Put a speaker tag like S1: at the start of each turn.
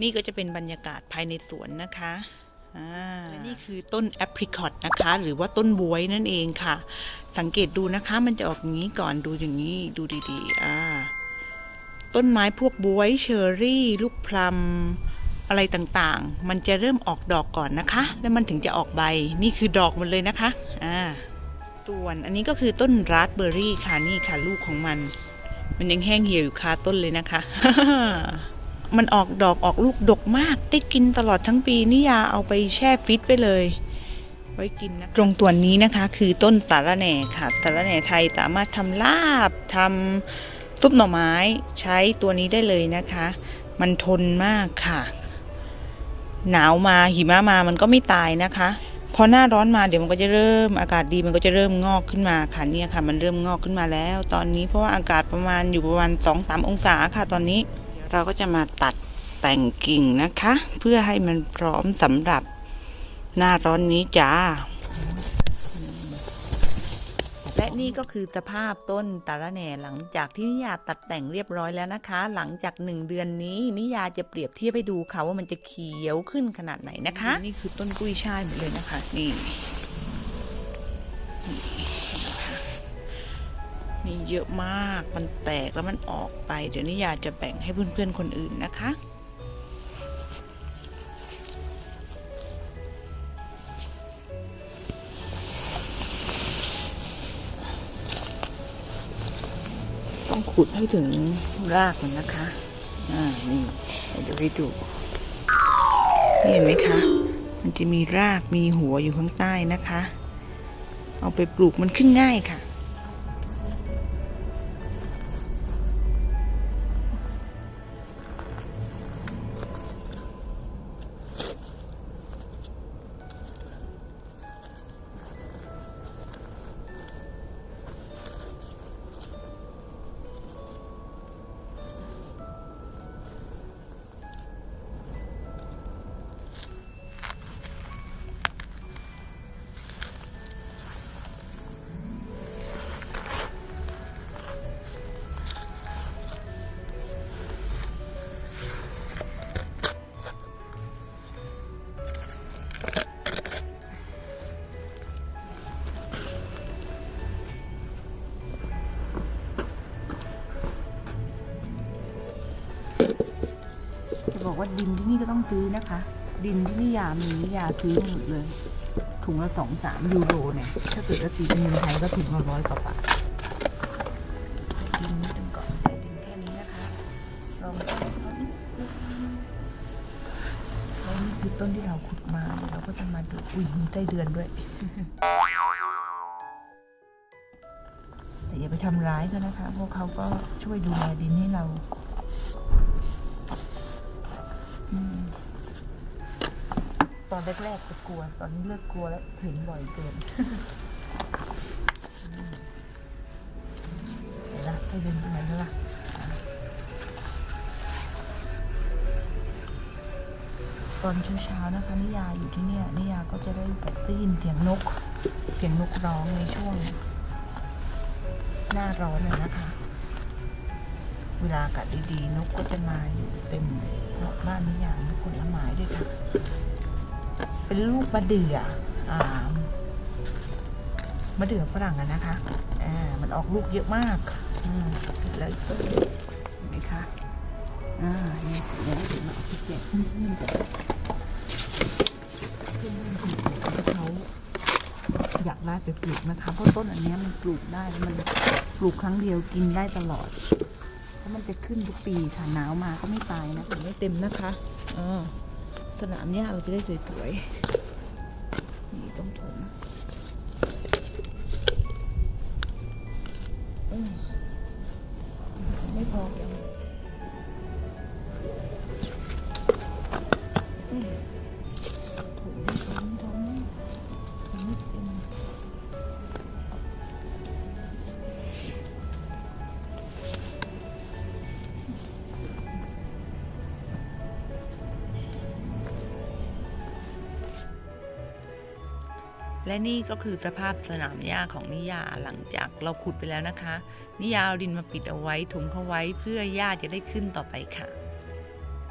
S1: นี่ก็จะเป็นบรรยากาศภายในสวนนะคะและนี่คือต้นแอปริคอตนะคะ หรือว่าต้นบวยนั่นเองค่ะ สังเกตดูนะคะมันจะออกอย่างนี้ก่อนดูอย่างนี้ดูดีๆอ่าต้นไม้พวกบวยเชอร์รี่ ลูกพลัมอะไรต่างๆ มันจะเริ่มออกดอกก่อนนะคะ แล้วมันถึงจะออกใบนี่คือดอกหมันเลยนะคะอ่าส่วนอันนี้ก็คือต้นราสเบอร์รี่ค่ะนี่ค่ะลูกของมัน มันยังแห้งเหี่ยวอยู่คาต้นเลยนะคะ มันออกดอกออกลูกดกมาก ได้กินตลอดทั้งปีนี่ยาเอาไปแช่ฟิตไปเลย ไว้กินนะตรงตัวนี้นะคะคือต้นตาละแหน่ค่ะตาละแหน่ไทยสามารถทำลาบทำซุปหน่อไม้ใช้ตัวนี้ได้เลยนะคะ มันทนมากค่ะ หนาวมาหิมะมามันก็ไม่ตายนะคะพอหน้าร้อนมาเดี๋ยวมันก็จะเริ่มอากาศดีมันก็จะเริ่มงอกขึ้นมาค่ะเนี่ยค่ะ มันเริ่มงอกขึ้นมาแล้ว ตอนนี้เพราะว่าอากาศประมาณอยู่ประมาณสองสามองศาค่ะตอนนี้ เราก็จะมาตัดแต่งกิ่งนะคะ เพื่อให้มันพร้อมสำหรับหน้าร้อนนี้จ้า และนี่ก็คือสภาพต้นตาละแหน่หลังจากที่นิยาตัดแต่งเรียบร้อยแล้วนะคะ หลังจากหนึ่งเดือนนี้นิยาจะเปรียบเทียบให้ดูค่ะว่ามันจะเขียวขึ้นขนาดไหนนะคะ นี่คือต้นกุ้ยช่ายหมดเลยนะคะ นี่นี่นะคะ มีเยอะมาก มันแตกแล้วมันออกไป เดี๋ยวนิยาจะแบ่งให้เพื่อนๆคนอื่นนะคะ ต้องขุดให้ถึงรากมันนะคะ อ่า นี่เดี๋ยวให้ดู นี่เห็นไหมคะ มันจะมีรากมีหัวอยู่ข้างใต้นะคะ เอาไปปลูกมันขึ้นง่ายค่ะ บอกว่าดินที่นี่ก็ต้องซื้อนะคะ ดินที่นิยามียาซื้อหมดเลย ถุงละสองสามยูโรเนี่ย ถ้าเกิดว่าตีเป็นเงินไทยก็ถุงละร้อยกว่าบาทดินนิดนึงก่อนใส่ดินแค่นี้นะคะลองต้นเขาดิแล้วนี่คือต้นที่เราขุดมาเราก็จะมาดูอุ้ยมีไส้เดือนด้วยแต่อย่าไปทำร้ายเขานะคะ พวกเขาก็ช่วยดูแลดินให้เรา ตอนแรกๆจะกลัว ตอนนี้เลิกกลัวแล้วเห็นบ่อยเกินอืมเห็นละไปเดินไปไหนแล้วล่ะตอนเช้าๆนะคะนิยาอยู่ที่เนี่ยนิยาก็จะได้ได้ยินเสียงนก เสียงนกร้องในช่วง หน้าร้อนน่ะนะคะ เวลาอากาศดีๆ นกก็จะมาอยู่เต็มรอบ บ้านนิยามผลไม้ด้วยค่ะ เป็นลูกมะเดื่ออ่ามะเดื่อฝรั่งอะนะคะอ่ามันออกลูกเยอะมากอืมแล้วกต้นหนึ่งเห็นไหมคะอ่านี่เดี๋ยวเดี๋ยวมาเอาที่เก็บนี่เพื่อนๆคนอื่นเขาอยากได้ไปปลูกนะคะเพราะต้นอันนี้มันปลูกได้มันปลูกครั้งเดียวกินได้ตลอด มันจะขึ้นทุกปีค่ะหนาวมาก็ไม่ตายนะถึงไม่เต็มนะคะอ่าสนามหญ้าเราจะได้สวยๆนี่ต้องถมไม่พอยัง และนี่ก็คือสภาพสนามหญ้าของนิยาหลังจากเราขุดไปแล้วนะคะ นิยาเอาดินมาปิดเอาไว้ถุมเขาไว้เพื่อหญ้าจะได้ขึ้นต่อไปค่ะ